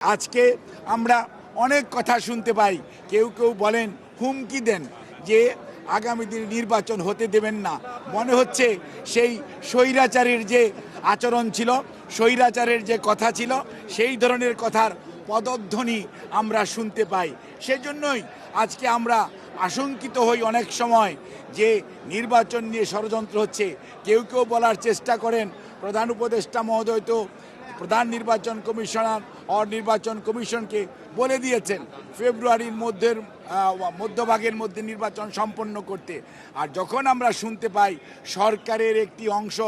আজকে আমরা অনেক কথা শুনতে পাই। কেউ কেউ বলেন, হুমকি দেন যে আগামী দিনে নির্বাচন হতে দেবেন না। মনে হচ্ছে সেই স্বৈরাচারের যে আচরণ ছিল, স্বৈরাচারের যে কথা ছিল, সেই ধরনের কথার পদধ্বনি আমরা শুনতে পাই। সেজন্যই আজকে আমরা আশঙ্কিত হই অনেক সময় যে নির্বাচন নিয়ে ষড়যন্ত্র হচ্ছে। কেউ কেউ বলার চেষ্টা করেন, প্রধান উপদেষ্টা মহোদয় তো প্রধান নির্বাচন কমিশনার নির্বাচন কমিশনকে বলে দিয়েছেন। ফেব্রুয়ারির মধ্যের মধ্যভাগের মধ্যে নির্বাচন সম্পন্ন করতে। আর যখন আমরা শুনতে পাই সরকারের একটি অংশ,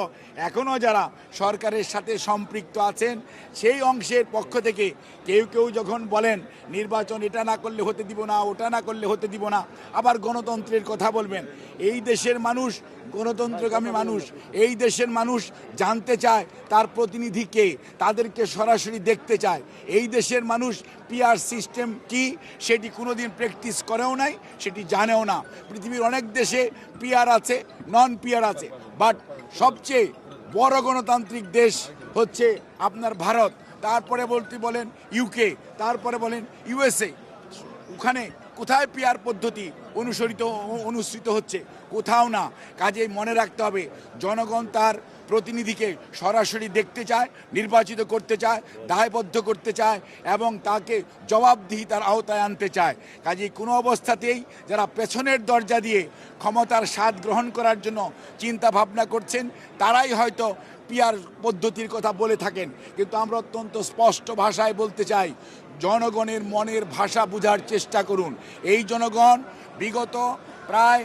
এখনও যারা সরকারের সাথে সম্পৃক্ত আছেন, সেই অংশের পক্ষ থেকে কেউ কেউ যখন বলেন, নির্বাচন এটা না করলে হতে দিব না, ওটা না করলে হতে দিব না, আবার গণতন্ত্রের কথা বলবেন। এই দেশের মানুষ গণতন্ত্রগামী মানুষ, এই দেশের মানুষ জানতে চায় তার প্রতিনিধিকে তাদেরকে সরাসরি দেখতে চায়। এই দেশের মানুষ পিআর সিস্টেম কি, সেটি কোনোদিন প্র্যাকটিস করেও নাই, সেটি জানেও না। পৃথিবীর অনেক দেশে পিয়ার আছে নন পিয়ার আছে। বাট সবচেয়ে বড় গণতান্ত্রিক দেশ হচ্ছে আপনার ভারত। তারপরে বলতে বলেন ইউকে তারপরে বলেন ইউএসএ ওখানে কোথায় পিয়ার পদ্ধতি অনুসরিত, অনুসৃত হচ্ছে? কোথাও না। কাজেই মনে রাখতে হবে, জনগণ তার প্রতিনিধিকে সরাসরি দেখতে চায়, নির্বাচিত করতে চায়, দায়বদ্ধ করতে চায় এবং তাকে জবাবদিহি তার আওতায় আনতে চায়। কাজেই কোনো অবস্থাতেই যারা পেছনের দরজা দিয়ে ক্ষমতার স্বাদ গ্রহণ করার জন্য চিন্তা ভাবনা করছেন, তারাই হয়তো পিয়ার পদ্ধতির কথা বলে থাকেন। কিন্তু আমরা অত্যন্ত স্পষ্ট ভাষায় বলতে চাই, জনগণের মনের ভাষা বোঝার চেষ্টা করুন। এই জনগণ বিগত প্রায়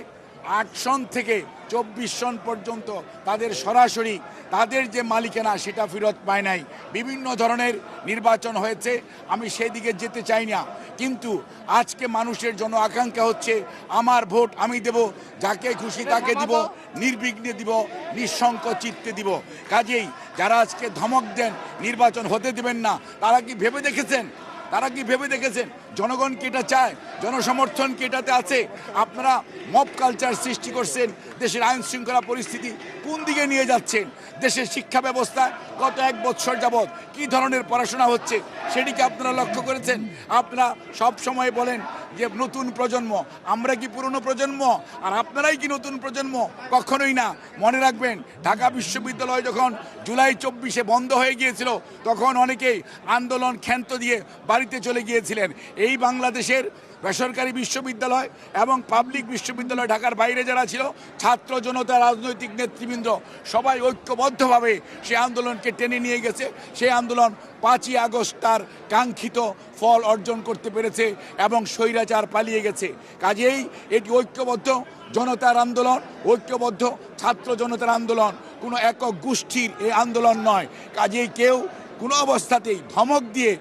আট সন থেকে চব্বিশ সন পর্যন্ত তাদের সরাসরি তাদের যে মালিকানা সেটা ফেরত পায় নাই। বিভিন্ন ধরনের নির্বাচন হয়েছে, আমি সেদিকে যেতে চাই না। কিন্তু আজকে মানুষের জন্য আকাঙ্ক্ষা হচ্ছে, আমার ভোট আমি দেব, যাকে খুশি তাকে দিব, নির্বিঘ্নে দিব নিঃশঙ্ক চিত্তে দিব। কাজেই যারা আজকে ধমক দেন, নির্বাচন হতে দেবেন না, তারা কি ভেবে দেখেছেন? তারা কি ভেবে দেখেছেন? জনগণ কি এটা চায়? জনসমর্থন কি এটাতে আছে? আপনারা মব কালচার সৃষ্টি করছেন, দেশের আইন শৃঙ্খলা পরিস্থিতি কোন দিকে নিয়ে যাচ্ছেন? দেশের শিক্ষা ব্যবস্থা গত এক বছর যাবৎ কি ধরনের পড়াশোনা হচ্ছে সেটিকে আপনারা লক্ষ্য করেছেন? আপনারা সব সময় বলেন যে নতুন প্রজন্ম, আমরা কি পুরনো প্রজন্ম? আর আপনারাই কি নতুন প্রজন্ম? কখনোই না। মনে রাখবেন, ঢাকা বিশ্ববিদ্যালয় যখন জুলাই চব্বিশে বন্ধ হয়ে গিয়েছিল, তখন অনেকেই আন্দোলন ক্ষান্ত দিয়ে বাড়িতে চলে গিয়েছিলেন। এই বাংলাদেশের বেসরকারি বিশ্ববিদ্যালয় এবং পাবলিক বিশ্ববিদ্যালয় ঢাকার বাইরে যারা ছিল, ছাত্র জনতা, রাজনৈতিক নেতৃবৃন্দ, সবাই ঐক্যবদ্ধভাবে সে আন্দোলনকে টেনে নিয়ে গেছে। সেই আন্দোলন পাঁচই আগস্ট তার কাঙ্ক্ষিত ফল অর্জন করতে পেরেছে এবং স্বৈরাচার পালিয়ে গেছে। কাজেই এটি ঐক্যবদ্ধ জনতার আন্দোলন, ঐক্যবদ্ধ ছাত্র জনতার আন্দোলন, কোনো একক গোষ্ঠীর এই আন্দোলন নয়। কাজেই কেউ কোনো অবস্থাতেই ধমক দিয়ে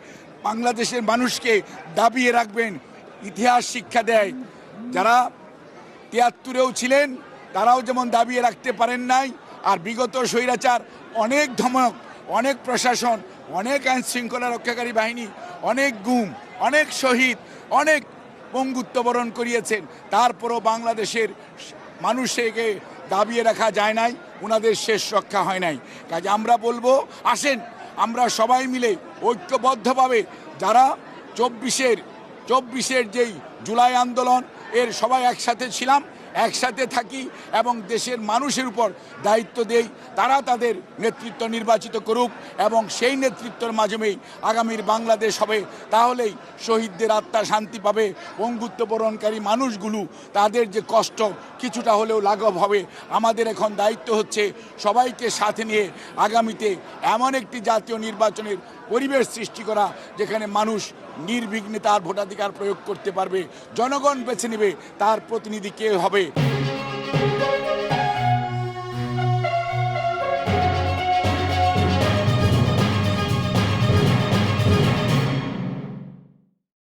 বাংলাদেশের মানুষকে দাবিয়ে রাখবেন ইতিহাস শিক্ষা দেয়। যারা তিয়াত্তরেও ছিলেন, তারাও যেমন দাবিয়ে রাখতে পারেন নাই, আর বিগত স্বৈরাচার অনেক ধমক, অনেক প্রশাসন, অনেক আইন শৃঙ্খলা রক্ষাকারী বাহিনী, অনেক গুম, অনেক শহীদ, অনেক পঙ্গুত্ব বরণ করিয়েছেন। তারপরও বাংলাদেশের মানুষকে দাবিয়ে রাখা যায় নাই ওনাদের শেষ রক্ষা হয় নাই। কাজে আমরা বলব, আসেন, আমরা সবাই মিলে ঐক্যবদ্ধভাবে যারা চব্বিশের চব্বিশের যেই জুলাই আন্দোলন, এর সবাই একসাথে ছিলাম, একসাথে থাকি এবং দেশের মানুষের উপর দায়িত্ব দেই। তারা তাদের নেতৃত্ব নির্বাচিত করুক এবং সেই নেতৃত্বের মাধ্যমেই আগামীর বাংলাদেশ হবে। তাহলেই শহীদদের আত্মা শান্তি পাবে। পঙ্গুত্ব বরণকারী মানুষগুলো তাদের যে কষ্ট, কিছুটা হলেও লাঘব হবে। আমাদের এখন দায়িত্ব হচ্ছে সবাইকে সাথে নিয়ে আগামীতে এমন একটি জাতীয় নির্বাচনের পরিবেশ সৃষ্টি করা, যেখানে মানুষ নির্বিঘ্নে তার ভোটাধিকার প্রয়োগ করতে পারবে, জনগণ বেছে নেবে, তার প্রতিনিধি কে হবে?